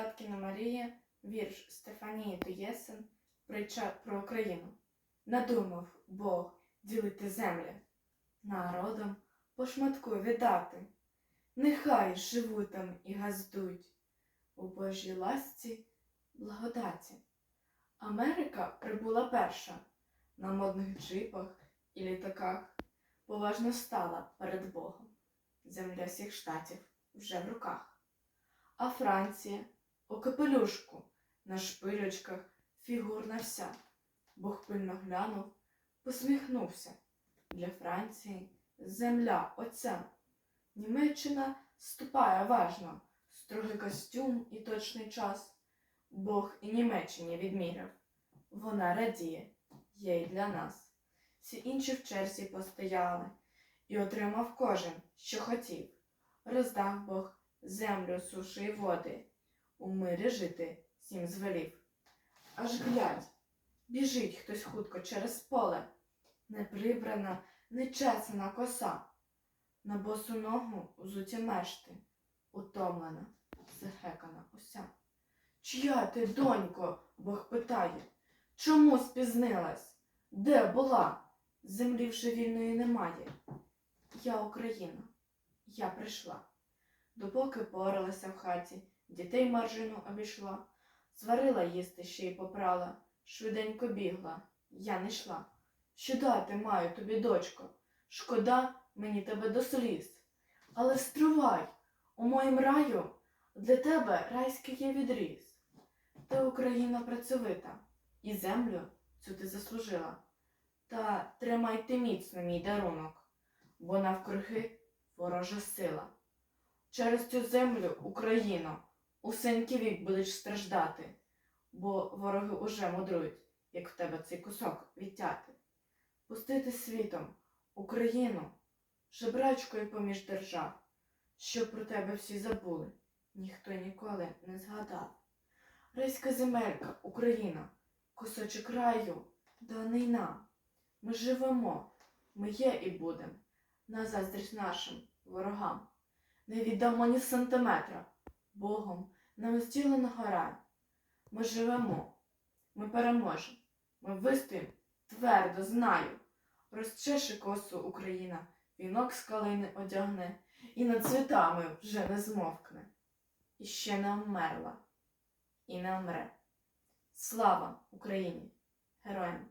Таткіна Марія, вірш Стефанії Тоєсен, притча про Україну. Надумав Бог ділити землі, народом по шматку віддати. Нехай живуть там і газдуть у Божій ласці благодаті. Америка прибула перша на модних джипах і літаках, поважно стала перед Богом. Земля всіх штатів вже в руках. А Франція у капелюшку, на шпилючках фігурна вся. Бог пильно глянув, посміхнувся. Для Франції земля оця. Німеччина ступає важно, строгий костюм і точний час. Бог і Німеччині відміряв. Вона радіє, є й для нас. Всі інші в черзі постояли, і отримав кожен, що хотів. Роздав Бог землю, суші й води, у мирі жити всім звелів. Аж глядь, біжить хтось хутко через поле, неприбрана, нечесана коса, на босу ногу взуті мешти, утомлена, захекана уся. Чия ти, донько? Бог питає. Чому спізнилась? Де була? Землі вже вільної немає. Я Україна, я прийшла. Допоки поралася в хаті, дітей маржину обійшла, зварила їсти ще й попрала, швиденько бігла, я не йшла. Що дати маю тобі, дочко? Шкода мені тебе до сліз. Але стривай, у моїм раю для тебе райський є відріз. Ти Україна працьовита, і землю цю ти заслужила. Та тримай ти міцно мій дарунок, бо навкруги ворожа сила. Через цю землю, Україно, усенький вік будеш страждати, бо вороги уже мудрують, як в тебе цей кусок відтяти. Пустити світом Україну, жебрачкою поміж держав, щоб про тебе всі забули, ніхто ніколи не згадав. Райська земелька, Україна, кусочок раю, даний нам. Ми живемо, ми є і будем, на заздрість нашим ворогам. Не віддамо ні сантиметра, Богом нам зділеного раю. Ми живемо, ми переможемо, ми вистоїм твердо знаю. Розчеши косу Україна, вінок з калини одягне, і над цвітами вже не змовкне. І ще не вмерла, і не вмре. Слава Україні! Героям!